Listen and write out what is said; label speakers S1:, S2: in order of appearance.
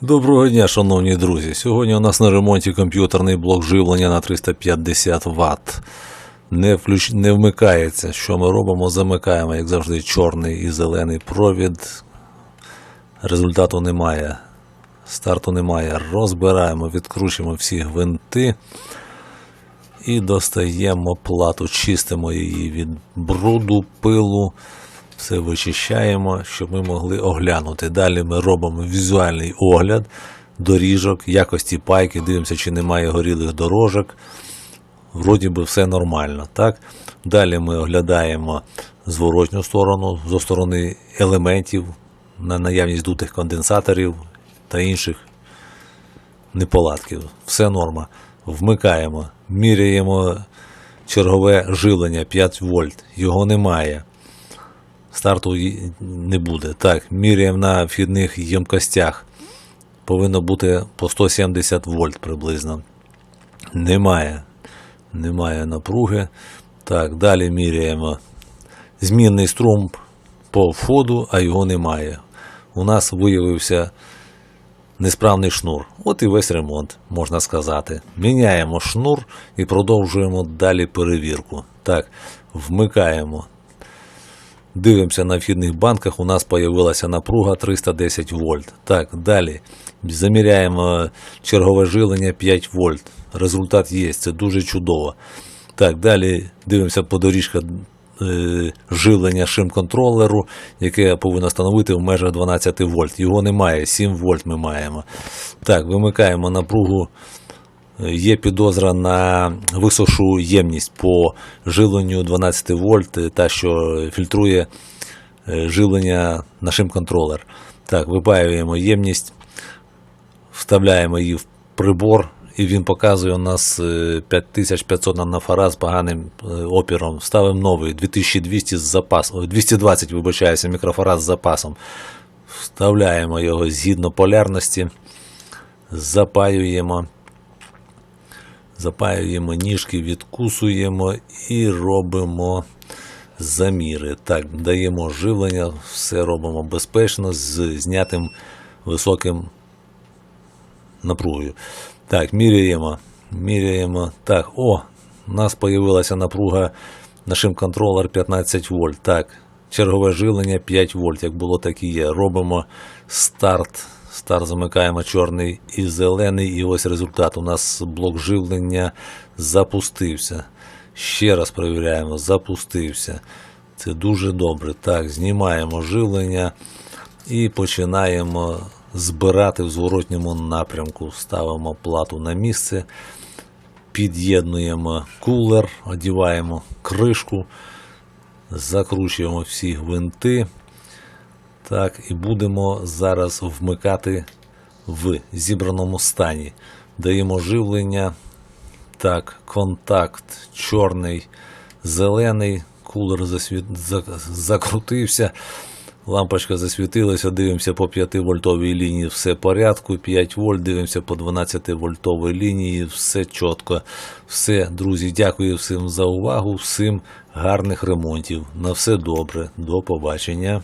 S1: Доброго дня, шановні друзі. Сьогодні у нас на ремонті комп'ютерний блок живлення на 350 Вт. Не, включ... не вмикається. Що ми робимо? Замикаємо, як завжди, чорний і зелений провід. Результату немає. Старту немає. Розбираємо, відкручуємо всі гвинти і достаємо плату, чистимо її від бруду, пилу. Все вичищаємо, щоб ми могли оглянути. Далі ми робимо візуальний огляд доріжок, якості пайки, дивимося, чи немає горілих дорожок. Вроді би все нормально. Так? Далі ми оглядаємо зворотню сторону, зі сторони елементів, на наявність дутих конденсаторів та інших неполадків. Все норма. Вмикаємо, міряємо чергове живлення 5 вольт. Його немає старту не буде. Так, міряємо на вхідних ємкостях. Повинно бути по 170 вольт приблизно. Немає. Немає напруги. Так, далі міряємо змінний струм по входу, а його немає. У нас виявився несправний шнур. От і весь ремонт, можна сказати. Міняємо шнур і продовжуємо далі перевірку. Так, вмикаємо Дивимося на вхідних банках, у нас з'явилася напруга 310 вольт. Так, далі заміряємо чергове жилення 5 вольт. Результат є, це дуже чудово. Так, далі дивимося по доріжка е, живлення шим-контролеру, яке повинно становити в межах 12 вольт. Його немає, 7 вольт ми маємо. Так, вимикаємо напругу Є підозра на висошу ємність по живленню 12 вольт, е, та що фільтрує е, живлення на шим-контролер. Так, випаюємо ємність, вставляємо її в прибор, і він показує у нас е, 5500 нанофарад з поганим е, опіром. Ставимо новий 2200 з запасом, 220, вибачаюся, мікрофарад з запасом. Вставляємо його згідно полярності, запаюємо запаюємо ніжки, відкусуємо і робимо заміри. Так, даємо живлення, все робимо безпечно з знятим високим напругою. Так, міряємо. Міряємо. Так, о, у нас з'явилася напруга на шим-контролер 15 вольт. Так, чергове живлення 5 вольт. Як було, так і є. Робимо старт. Старт замикаємо чорний і зелений, і ось результат. У нас блок живлення запустився. Ще раз перевіряємо, запустився. Це дуже добре. Так, знімаємо живлення і починаємо збирати в зворотньому напрямку. Ставимо плату на місце, під'єднуємо кулер, одіваємо кришку, закручуємо всі гвинти. Так, і будемо зараз вмикати в зібраному стані. Даємо живлення. Так, контакт чорний, зелений, кулер засвіт... закрутився, лампочка засвітилася, дивимося по 5 вольтовій лінії, все в порядку, 5 вольт, дивимося по 12 вольтовій лінії, все чітко. Все, друзі, дякую всім за увагу, всім гарних ремонтів. На все добре, до побачення.